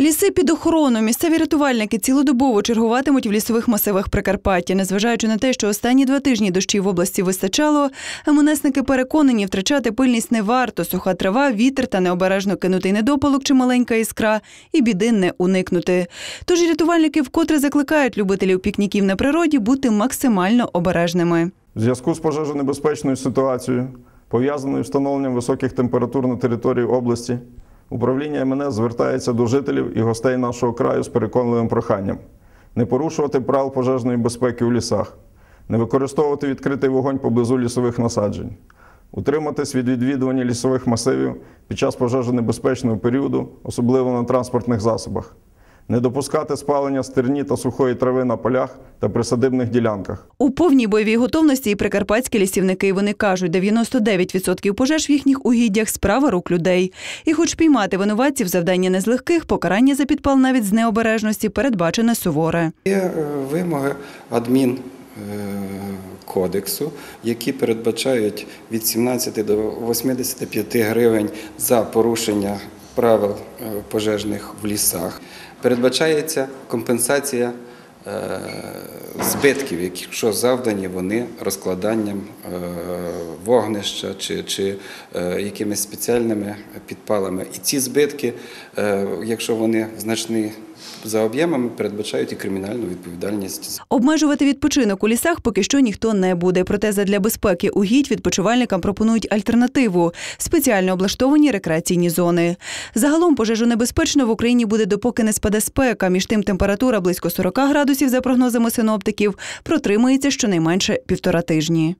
Ліси під охорону. Місцеві рятувальники цілодобово чергуватимуть в лісових масивах Прикарпаття. Незважаючи на те, що останні два тижні дощів в області вистачало, МНСники переконані, втрачати пильність не варто. Суха трава, вітер та необережно кинутий недопалок чи маленька іскра, і біди не уникнути. Тож рятувальники вкотре закликають любителів пікніків на природі бути максимально обережними. В зв'язку з пожежонебезпечною ситуацією, пов'язаною з встановленням високих температур на території області, управління МНС звертається до жителів і гостей нашого краю з переконливим проханням не порушувати правил пожежної безпеки у лісах, не використовувати відкритий вогонь поблизу лісових насаджень, утриматись від відвідування лісових масивів під час пожежонебезпечного періоду, особливо на транспортних засобах. Не допускати спалення стерні та сухої трави на полях та присадибних ділянках. У повній бойовій готовності і прикарпатські лісівники вони кажуть, 99% пожеж в їхніх угіддях справа рук людей. І хоч піймати винуватців завдання не з легких, покарання за підпал навіть з необережності передбачене суворе. Є е, вимоги адмін е, кодексу, які передбачають від 17 до 85 гривень за порушення правил е, пожежних в лісах. Передбачається компенсація збитків, якщо завдані вони розкладанням е, вогнища чи, чи е, якимись спеціальними підпалами. І ці збитки, е, якщо вони значні за об'ємами, передбачають і кримінальну відповідальність. Обмежувати відпочинок у лісах поки що ніхто не буде. Проте задля безпеки угідь відпочивальникам пропонують альтернативу спеціально облаштовані рекреаційні зони. Загалом пожежу небезпечно в Україні буде допоки не спаде спека. Між тим температура близько 40 градусів за прогнозами синоптиків протримається щонайменше півтора тижні.